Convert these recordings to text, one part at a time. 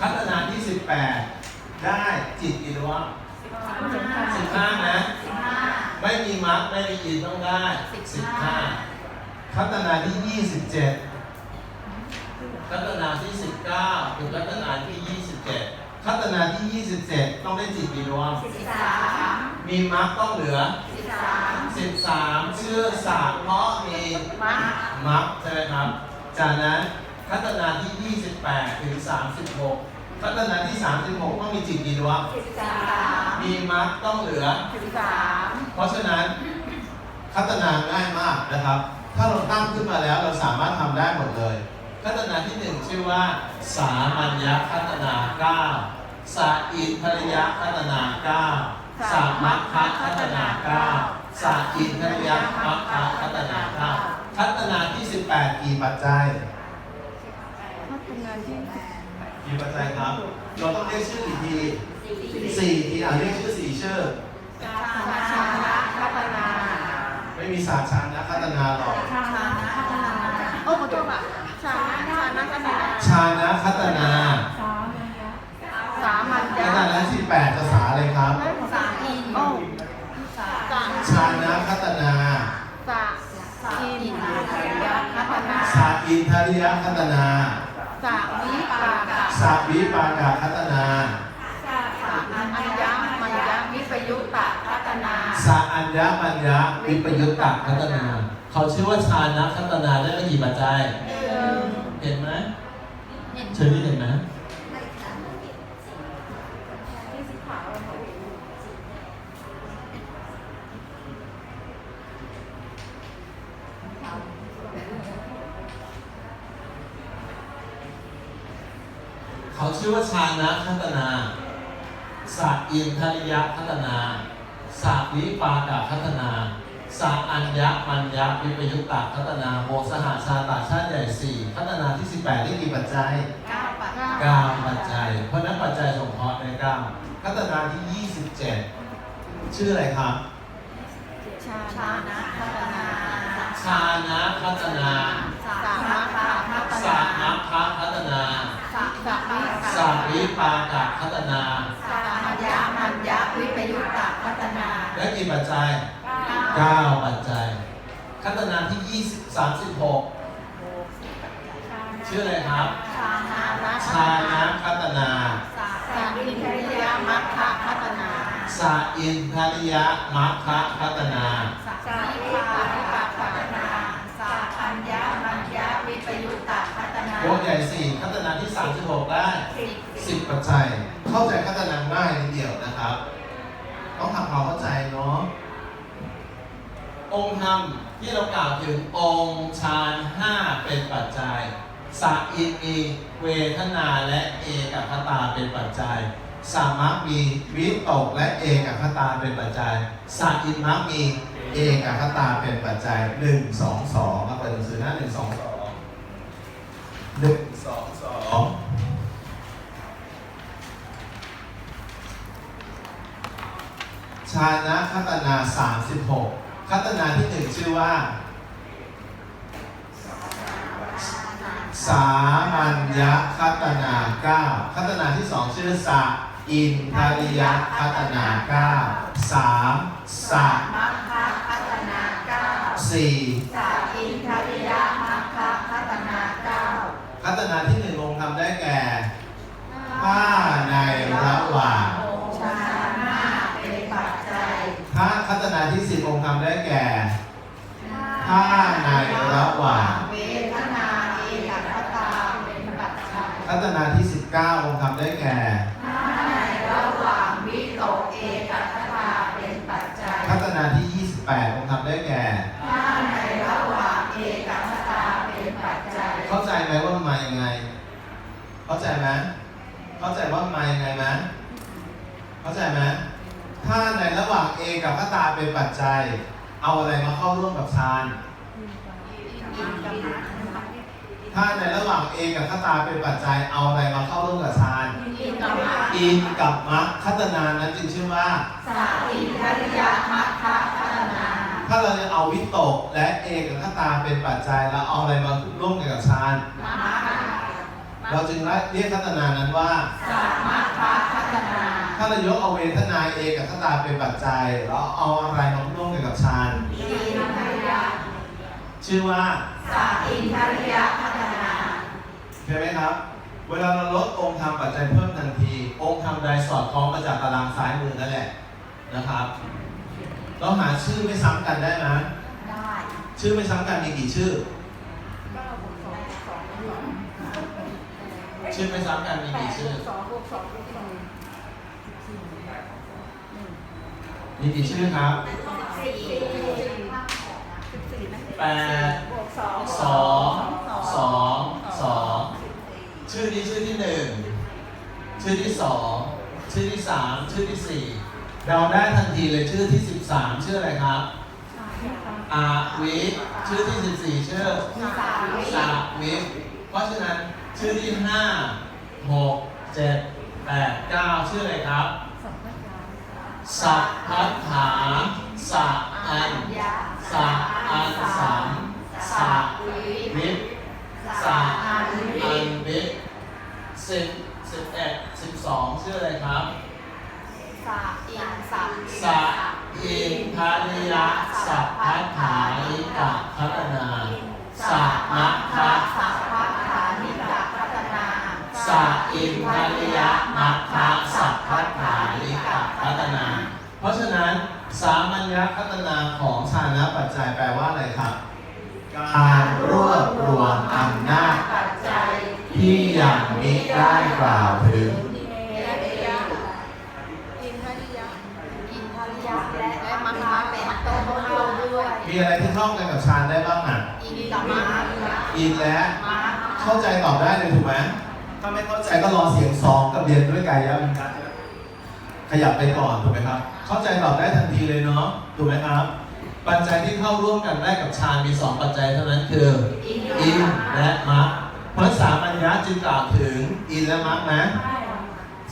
คัตนาที่ 18 ได้จิตกี่ดวง15นะ ไม่มีมรรคไม่มีอินต้องได้15คัตนาที่ 27 คัตนาที่ 19 ถึงคัตนาที่ 27 คัตนาที่ 27 ต้องได้จิตกี่ดวงมีมรรคต้องเหลือ 13 ชื่อสามเพราะมีมรรคใช่ไหมครับ จากนั้น คัตนาที่ 28 ถึง 36คัตนาที่ 36 ต้องมีจิตกี่ดวงมีมรรคต้องเหลือเพราะฉะนั้นคัตนาง่ายมากนะครับ ถ้าเราตั้งขึ้นมาแล้วเราสามารถทำได้หมดเลยคัตนาที่หนึ่งชื่อว่า สามัญญคัตนาเก้าสาอินทริยคัตนาเก้าสามัคคะคัตนาเก้าสาอินทริยมัคคะคัตนาเก้าคัตนาที่ 18 กี่ปัจจัย กี่ปัจจัยครับ เราต้องเรียกชื่อกี่ทีสี่ทีอะเรียกชื่อสี่ชื่อไม่มีสาชานะคัตนาหรอกโอ้ขอโทษค่ะชาชานักนาชานะคัตนาสามัญคัญาตนาที่แปดภาษาอะไรครับ สาอินโอ้สาชานะคัตนาสาอินยาคัตนาสาอินทริยคัตนา สาวิปากะสาวิปากาคัตนาสาอัญญามัญญาวิปยุตตะคัตนาสาอัญญมัญญะวิปยุตตะคัตนา เขาชื่อว่าชานะคัตนาได้ไม่กี่ปัจจัยเห็นไหมเชอรี่เห็นไหม ชื่อว่าชานะคัตนาสักอินทริยคัตนาสักวิปากาคัตนาสักอัญญมัญญะวิปยุตตะคัตนาโมสหชาตาชาติใหญ่สี่คัตนาที่ 18ได้กี่ปัจจัยเก้าปัจจัยเก้าปัจจัย เพราะฉะนั้นปัจจัยสงเคราะห์ในเก้าคัตนาที่ 27 ชื่ออะไรครับชาชานะคัตนาชานะคัตนาสามัคคะคัต สา นา มัคคะคัตนา สาสาวิ สา วิปากะคัตนาสามัญญามัญญาวิปยุตตะคัตนาได้กี่ปัจจัยเก้า9ปัจจัยคัตนาที่ 20 36 ชื่ออะไรครับ ชานานะชานะคัตนาสาอินทริยมัคคะคัตนา สาอินทริยมัคคะคัตนา สาวิปาวิปาคัตนาสาอัญญามัญญาวิปยุตตะคัตนาโยกใหญ่สี่คัตนาที่ 36 ได้ สิบ สิบปัจจัย เข้าใจคัตนาง่ายนิดเดียวนะครับ ต้องทำความเข้าใจเนาะ องค์ธรรมที่เรากล่าวถึงองค์ฌานห้าเป็นปัจจัยสาอินมีเวทนาและเอกคตาเป็นปัจจัยสามัคมีวิตกและเอกคตาเป็นปัจจัยสาอินมัคมีเอกคตาเป็นปัจจัยหนึ่งสองสองมาเปิดหนังสือหน้าหนึ่งสองสองหนึ่งสองสอง ชานะคัตนาสามสิบหกคัตนาที่หนึ่งชื่อว่า สามัญญคัตนาเก้าคัตนาที่สองชื่อสะอินทริยคัตนาเก้าสามสะมัคคะคัตนาเก้าสี่สาอินทริยมัคคะคัตนาเก้าคัตนาที่หนึ่งลงทำได้แก่ผ้าในระหว่าง องค์ชาหน้าเป็นปัจจัย ถ้าาที่สิบลงค์ทำได้แก่ผ้าในระหว่างเวทนาเอกคตาเป็นปัจจัยคัตนาที่สิบเก้าลงค์ทำได้แก่ถ้าในระหว่างวิตกเอกคตาเป็นปัจจัยคัตนาที่ยี่สิบแปดลงค์ทำได้แก่ถ้าในระหว่างเอกคตาเป็นปัจจัยเข้าใจไหมว่ามันมายังไง เข้าใจไหมเข้าใจว่ามันมายังไงไหมเข้าใจไหม ถ้าในระหว่าง A กับคตาเป็นปัจจัย เอาอะไรมาเข้าร่วมกับฌาน ถ้าในระหว่าง A กับคตาเป็นปัจจัย เอาอะไรมาเข้าร่วมกับฌาน อินกรรมะอินกับมรรคคัตนานั้นจึงชื่อว่า สาอินทริยมัคคะพัฒนา ถ้าเราจะเอาวิตกและเอกกับคตาเป็นปัจจัยแล้วเอาอะไรมาร่วมกันกับฌานมหามเราจึงเรียกคัตนานั้นว่า สามารถพัฒนา ถ้าเรายกเอาเวทนาเอกับคตาเป็นปัจจัยแล้วเอาอะไรมาร่วมกันกับฌานอินทริยะชื่อว่าสาอินทริยะพัฒนาใช่ไหมครับ เวลาเราลดองค์ธรรมปัจจัยเพิ่มทันที องค์ธรรมใดสอดคล้องมาจากตารางซ้ายมือนั่นแหละนะครับเราหาชื่อไม่ซ้ำกันได้ไหมได้ ชื่อไม่ซ้ำกันมีกี่ชื่อชื่อไม่ซ้ำกันมีกี่ชื่อสองบวกสองบวกสอง มีกี่ชื่อครับแปดสองสองสองชื่อนี้ชื่อที่หนึ่งชื่อที่สองชื่อที่สามชื่อที่สี่เดาได้ทันทีเลยชื่อที่สิบสามชื่ออะไรครับอาวิชื่อที่สิบสี่ชื่อสาวิเพราะฉะนั้นชื่อที่ห้าหกเจ็ดแปดเก้าชื่ออะไรครับ สัพพัทธาสัอันสัอันสัมสัวิ สามัญญพัฒนาของชานะปัจจัยแปลว่าอะไรครับ การรวบรวมอำนาจปัจจัยที่ยังมิได้กล่าวถึงอินทริยะอินทริยะและมะพร้าวด้วยมีอะไรที่ท่องกันกับฌานได้บ้างอะอินกับมังคะอินและเข้าใจตอบได้เลยถูกไหมถ้าไม่เข้าใจก็รอเสียงซองกับเรียนด้วยกายวิญญาณข ยับไปก่อนถูกไหมครับ เข้าใจตอบได้ทันทีเลยเนาะถูกไหมครับ ปัจจัยที่เข้าร่วมกันได้กับฌานมีสองปัจจัยเท่านั้นคืออินและมรรคเพราะสามัญญะจึงกล่าวถึงอินและมรรคนะ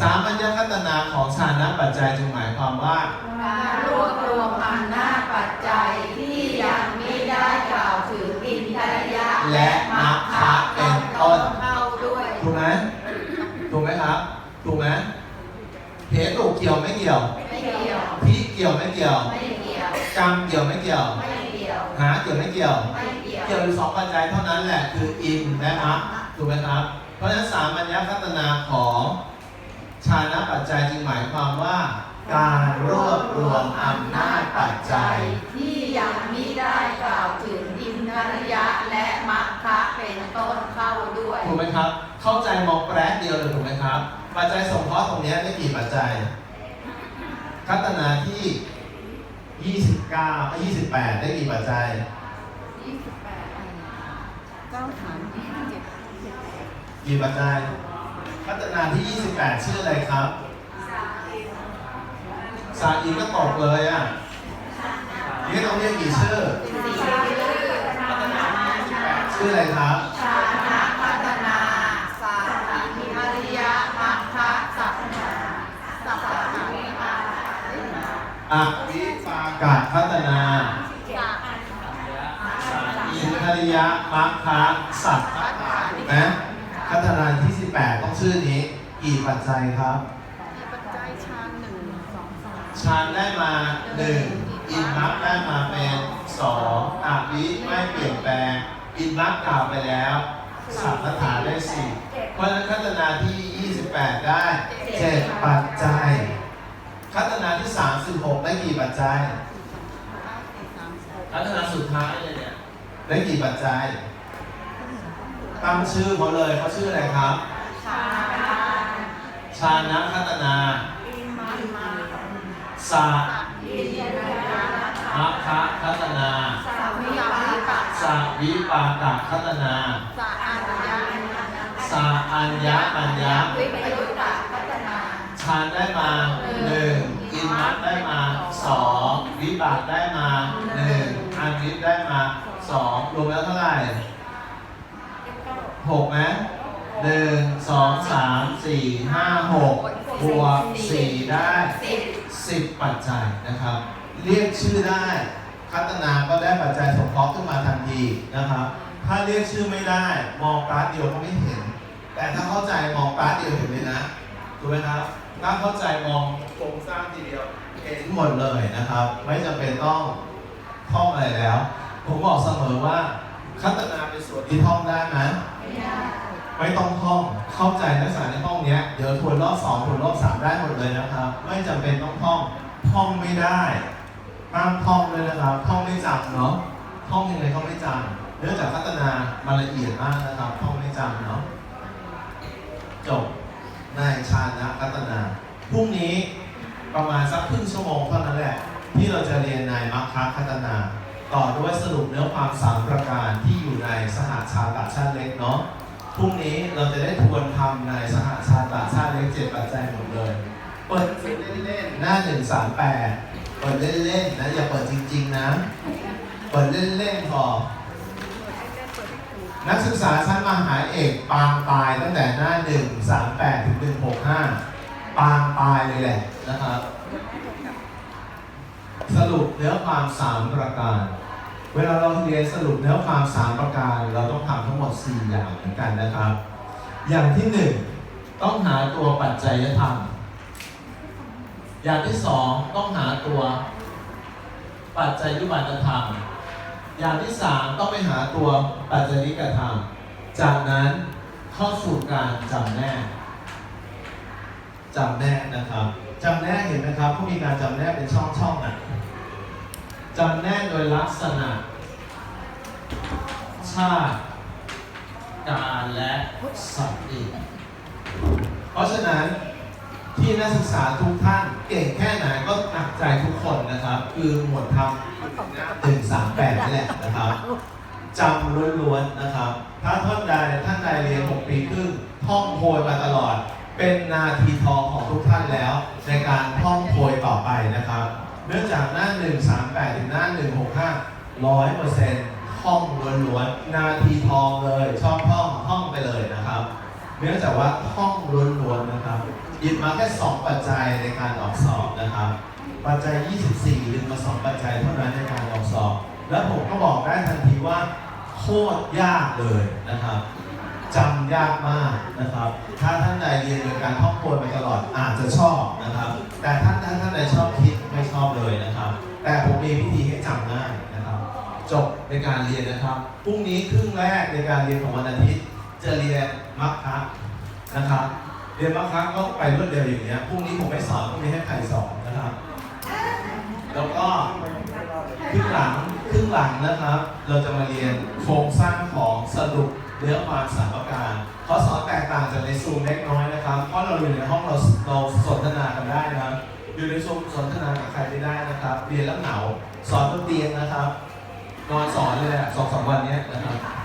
สามัญญคัตนาของฌานะปัจจัยจึงหมายความว่าการรวบรวมอำนาจปัจจัยที่ยังไม่ได้กล่าวถึงอินทริยะและมัคคะ อยู่สองปัจจัยเท่านั้นแหละคืออินและมรรคถูกไหมครับ เพราะฉะนั้นสามัญญคัตนาของฌานะปัจจัยจึงหมายความว่า การรวบรวมอำนาจปัจจัย ที่ยังไม่ได้กล่าวถึงอินทริยะและมัคคะเป็นต้นเข้าด้วยถูกไหมครับ เข้าใจมองแปรเดียวเลยถูกไหมครับ ปัจจัยสงเคราะห์ตรงเนี้ยได้กี่ปัจจัย คัตนาที่ 29เอ้ย28 ได้กี่ปัจจัย เก้าฐานยี่สิบเจ็ด กี่ปัจจัยคัตนาที่ 28 ชื่ออะไรครับสาอีก็ตกเลยอะนี่ต้องเรียกกี่ชื่อสี่ชื่อชื่ออะไรครับชานะพัฒนา สาอินทริยะมัคคะสัพพะสัพพะวิปาอวิปากาพัฒนาอินทริยะมัคคะสัตนะ พัฒนาที่ 18 ต้องชื่อนี้ กี่ปัจจัยครับปัจจัยชาหนึ่งสองสามฌานได้มา 1 อินมัคได้มาเป็น2อาวิไม่เปลี่ยนแปลง อินมัคกล่าวไปแล้วสัพพฐานได้4เพราะฉะนั้นคัตนาที่ 28 ได้ 7 ปัจจัยคัตนาที่ 36 ได้กี่ปัจจัยคัตนาสุดท้ายเลยเนี่ย ได้กี่ปัจจัย ตั้งชื่อเขาเลยเขาชื่ออะไรครับ ชานะชานะคัตนาอินมาอินมาสะอินทริยะมัคคะคัตนาสัพวิปาตะสะวิปากะคัตนาสะอัญญาสะอัญญะปัญญะวิปยุตตะพัฒนาฌานได้มาหนึ่งอินมัคได้มาสองวิบากได้มาหนึ่งอันวิปได้มาสองรวมแล้วเท่าไหร่ หกไหมหนึ่งสองสามสี่ห้าหกบวกสี่ได้สิบสิบปัจจัยนะครับ เรียกชื่อได้คัตนาก็ได้ปัจจัยสงเคราะห์ขึ้นมาทันทีนะครับ ถ้าเรียกชื่อไม่ได้มองการ์ดเดียวก็ไม่เห็น แต่ถ้าเข้าใจมองปาร์ทเดียวเห็นเลยนะถูกไหมครับถ้าเข้าใจมองโครงสร้างทีเดียวเห็นหมดเลยนะครับ ไม่จำเป็นต้องท่องอะไรแล้ว ผมบอกเสมอว่าคัตนาเป็นส่วนที่ท่องได้ไหม ไม่ต้องท่องเข้าใจนักศึกษาในห้องนี้เดี๋ยวทวนรอบสองทวนรอบสามได้หมดเลยนะครับ ไม่จำเป็นต้องท่องท่องไม่ได้ห้ามท่องเลยนะครับท่องไม่จำเนาะท่องยังไงก็ไม่จำเนื่องจากพัฒนามาละเอียดมากนะครับท่องไม่จำเนาะจบนายชาญนะพัฒนาพรุ่งนี้ประมาณสักครึ่งชั่วโมงเท่านั้นแหละ ที่เราจะเรียนนายมัคคะพัฒนา ต่อด้วยสรุปเนื้อความสามประการที่อยู่ในสหชาติชาติเล็กเนาะพรุ่งนี้เราจะได้ทวนทำในสหชาติชาติเล็กเจ็ดปัจจัยหมดเลยเปิดเล่นๆหน้าหนึ่งสามแปดเปิดเล่นๆนะอย่าเปิดจริง ๆ นะ เปิดเล่นๆพอนักศึกษาชั้นมหาเอกปางตายตั้งแต่หน้าหนึ่งสามแปดถึงหนึ่งหกห้าปางตายเลยแหละนะครับ สรุปเนื้อความสามประการ เวลาเราเรียนสรุปเนื้อความสามประการ เราต้องทำทั้งหมด 4 อย่างเหมือนกันนะครับ อย่างที่ 1 ต้องหาตัวปัจจัยธรรม อย่างที่ 2 ต้องหาตัวปัจจัยยุบัตธรรม อย่างที่ 3 ต้องไปหาตัวปัจจัยนิกธรรม จากนั้นเข้าสู่การจำแนก จำแนกนะครับจำแนกเห็นไหมครับเขามีการจำแนกเป็นช่องๆอะจำแนกโดยลักษณะ ชาติ การและสัตว์อีกเพราะฉะนั้นที่นักศึกษาทุกท่านเก่งแค่ไหนก็หนักใจทุกคนนะครับ คือหมวดทำหนึ่งสามแปดนี่แหละนะครับจำล้วนๆนะครับ ถ้าท่านใดท่านใดเรียน 6 ปีครึ่งท่องโพยมาตลอด เป็นนาทีทองของทุกท่านแล้ว ในการท่องโพยต่อไปนะครับ เนื่องจากหน้า 138 ถึงหน้า 165 ร้อยเปอร์เซ็นต์ห้องล้วนๆนาทีทองเลย ชอบท่องท่องไปเลยนะครับ เนื่องจากว่าท่องล้วนๆนะครับหยิบมาแค่ 2 ปัจจัยในการออกสอบนะครับ ปัจจัย 24ดึงมา 2 ปัจจัยเท่านั้นในการออกสอบ แล้วผมก็บอกได้ทันทีว่าโคตรยากเลยนะครับ จำยากมากนะครับ ถ้าท่านใดเรียนโดยการท่องโพยมาตลอดอาจจะชอบนะครับ แต่ท่านท่านท่านใดชอบคิดไม่ชอบเลยนะครับ แต่ผมมีวิธีให้จำง่ายนะครับ จบในการเรียนนะครับ พรุ่งนี้ครึ่งแรกในการเรียนของวันอาทิตย์ จะเรียนมัคคะนะครับ เรียนมัคคะก็ไปรวดเร็วอย่างเงี้ย พรุ่งนี้ผมไม่สอนพรุ่งนี้ให้ใครสอนนะครับ แล้วก็ครึ่งหลังครึ่งหลังนะครับ เราจะมาเรียนโครงสร้างของสรุป เนื้อความสามการข้อสอนแตกต่างจากในซูมเล็กน้อยนะครับ เพราะเราอยู่ในห้องเราเราสนทนากันได้นะอยู่ในซูมสนทนากับใครไม่ได้นะครับ เรียนแล้วเหงาสอนบนเตียงนะครับนอนสอนเลยแหละสองสามวันนี้นะครับ